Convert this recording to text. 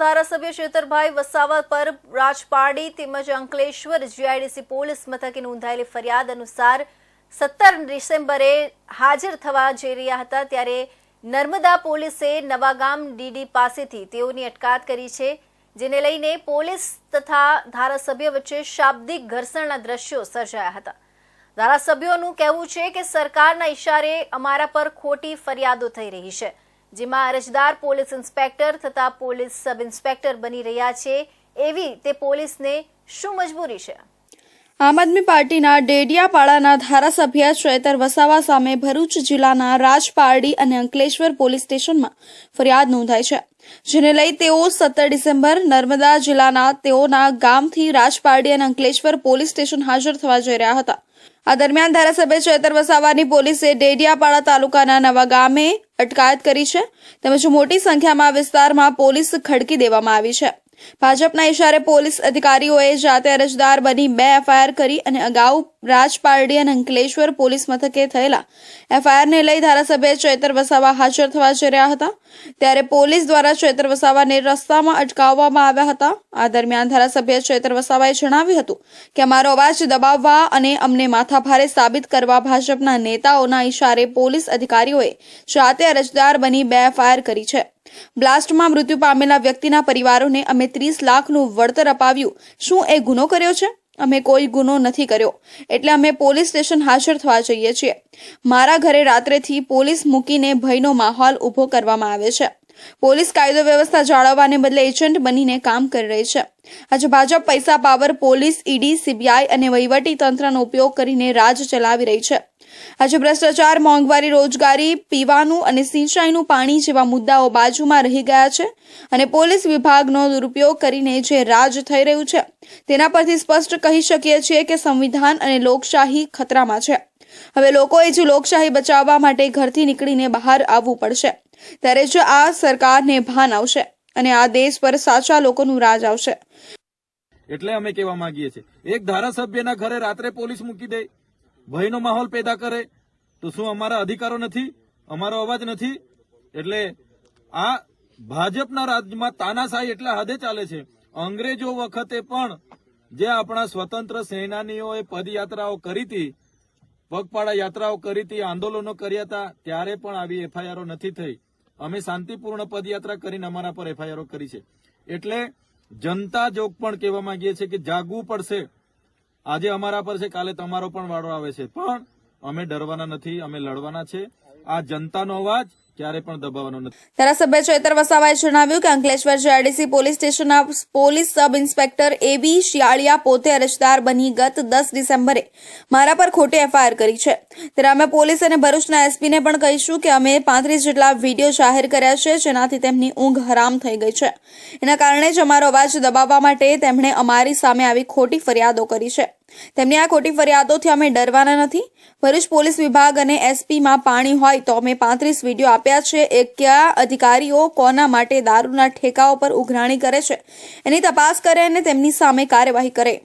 ધારાસભ્ય શેતરભાઈ વસાવા પર રાજપારડી તેમજ અંકલેશ્વર જીઆઈડીસી પોલીસ મથકે નોંધાયેલી ફરિયાદ અનુસાર સત્તર ડિસેમ્બરે હાજર થવા જઈ રહ્યા હતા ત્યારે નર્મદા પોલીસે નવાગામ ડીડી પાસેથી તેઓની અટકાયત કરી છે, જેને લઈને પોલીસ તથા ધારાસભ્ય વચ્ચે શાબ્દિક ઘર્ષણના દ્રશ્યો સર્જાયા હતા. ધારાસભ્યોનું કહેવું છે કે સરકારના ઇશારે અમારા પર ખોટી ફરિયાદો થઈ રહી છે. જેમાં અરજદાર પોલીસ ઇન્સ્પેક્ટર તથા પોલીસ સબ ઇન્સ્પેક્ટર બની રહ્યા છે. એવી તે પોલીસને શું મજબૂરી છે? આમ આદમી પાર્ટીના ડેડિયાપાડાના ધારાસભ્ય ચેતર વસાવા સામે ભરૂચ જિલ્લાના રાજપારડી અને અંકલેશ્વર પોલીસ સ્ટેશનમાં ફરિયાદ નોંધાઈ છે, જેને લઈ તેઓ સત્તર ડિસેમ્બર નર્મદા જિલ્લાના તેઓના ગામથી રાજપારડી અને અંકલેશ્વર પોલીસ સ્ટેશન હાજર થવા જઈ રહ્યા હતા. આ દરમિયાન ધારાસભ્ય ચેતર વસાવાની પોલીસે ડેડિયાપાડા તાલુકાના નવા ગામે અટકાયત કરી છે. તેમજ મોટી સંખ્યામાં વિસ્તારમાં પોલીસ ખડકી દેવામાં આવી છે. ભાજપના ઇશારે પોલીસ અધિકારીઓએ જાતે અરજદાર બની બે એફઆઈઆર કરી અને અગાઉ રાજપારડી અને અંકલેશ્વર પોલીસ મથકે થયેલા એફઆઈઆરને લઈ ધારાસભ્ય ચૈતર વસાવા હાજર થવા જઈ રહ્યા હતા. ત્યારે પોલીસ દ્વારા ચૈતર વસાવાને રસ્તામાં અટકાવવામાં આવ્યા હતા. આ દરમિયાન ધારાસભ્ય ચૈતર વસાવાએ જણાવ્યું હતું કે, અમારો અવાજ દબાવવા અને અમને માથાભારે સાબિત કરવા ભાજપના નેતાઓના ઇશારે પોલીસ અધિકારીઓએ જાતે અરજદાર બની બે એફઆઈઆર કરી છે. બ્લાસ્ટમાં મૃત્યુ પામેલા વ્યક્તિના પરિવારોને અમે ત્રીસ લાખનું વળતર અપાવ્યું. શું એ ગુનો કર્યો છે? અમે કોઈ ગુનો નથી કર્યો. એટલે અમે પોલીસ સ્ટેશન હાજર થવા જઈએ છીએ. મારા ઘરે રાત્રેથી પોલીસ મૂકીને ભયનો માહોલ ઊભો કરવામાં આવે છે. પોલીસ કાયદો વ્યવસ્થા જાળવવાને બદલે એજન્ટ બનીને કામ કરી રહી છે. આજે ભાજપ પૈસા, પાવર, પોલીસ, ઈડી, સીબીઆઈ અને વહીવટી તંત્રનો ઉપયોગ કરીને રાજ ચલાવી રહી છે. આજે ભ્રષ્ટાચાર, મોંઘવારી, રોજગારી, પીવાનું અને સિંચાઈનું પાણી જેવા મુદ્દાઓ બાજુમાં રહી ગયા છે અને પોલીસ વિભાગનો દુરુપયોગ કરીને જે રાજ થઈ રહ્યું છે, તેના પરથી સ્પષ્ટ કહી શકીએ છીએ કે સંવિધાન અને લોકશાહી ખતરામાં છે. હવે લોકોએ જે લોકશાહી બચાવવા માટે ઘરથી નીકળીને બહાર આવવું પડશે, ત્યારે જ આ સરકારને ભાન આવશે અને આ દેશ પર સાચા લોકોનું રાજ આવશે. એટલે અમે કહેવા માંગીએ છીએ, એક ધારાસભ્યના ઘરે રાત્રે પોલીસ મૂકી દે ભયનો માહોલ પેદા કરે, તો શું અમારા અધિકારો નથી? અમારો અવાજ નથી? એટલે આ ભાજપના રાજ્યમાં તાનાશાહી એટલા હદે ચાલે છે. અંગ્રેજો વખતે પણ જે આપણા સ્વતંત્ર સેનાનીઓએ પદયાત્રાઓ કરી હતી, પગપાળા યાત્રાઓ કરી હતી, આંદોલનો કર્યા હતા, ત્યારે પણ આવી એફઆઈઆરો નથી થઈ. અમે શાંતિપૂર્ણ પદયાત્રા કરીને અમારા પર એફઆઈઆરો કરી છે. એટલે જનતા જોગ પણ કહેવા માંગીએ છીએ કે જાગવું પડશે. આજે અમારા પર છે, કાલે તમારો પણ વાળો આવે છે. પણ અમે ડરવાના નથી, અમે લડવાના છે. આ જનતાનો અવાજ ક્યારે પણ દબાવવાનો નથી. ધારાસભ્ય ચેતર વસાવાએ જણાવ્યું કે અંકલેશ્વર જીઆરડીસી પોલીસ સ્ટેશનના police sub inspector A B Shiyaliya પોતે અરજદાર બની ગત દસ ડિસેમ્બરે મારા પર ખોટી એફઆઈઆર કરી છે. ત્યારે અમે પોલીસ અને ભરૂચના એસપીને પણ કહીશું કે અમે પાંત્રીસ જેટલા વીડિયો જાહેર કર્યા છે, જેનાથી તેમની ઊંઘ હરામ થઈ ગઈ છે. એના કારણે જ અમારો અવાજ દબાવવા માટે તેમણે અમારી સામે આવી ખોટી ફરિયાદો કરી છે. તેમની આ ખોટી ફરિયાદોથી અમે ડરવાના નથી. ભરૂચ પોલીસ વિભાગ અને એસપીમાં પાણી હોય તો અમે પાંત્રીસ વીડિયો આપ્યા છે. એ કયા અધિકારીઓ કોના માટે દારૂના ઠેકાઓ પર ઉઘરાણી કરે છે એની તપાસ કરે અને તેમની સામે કાર્યવાહી કરે.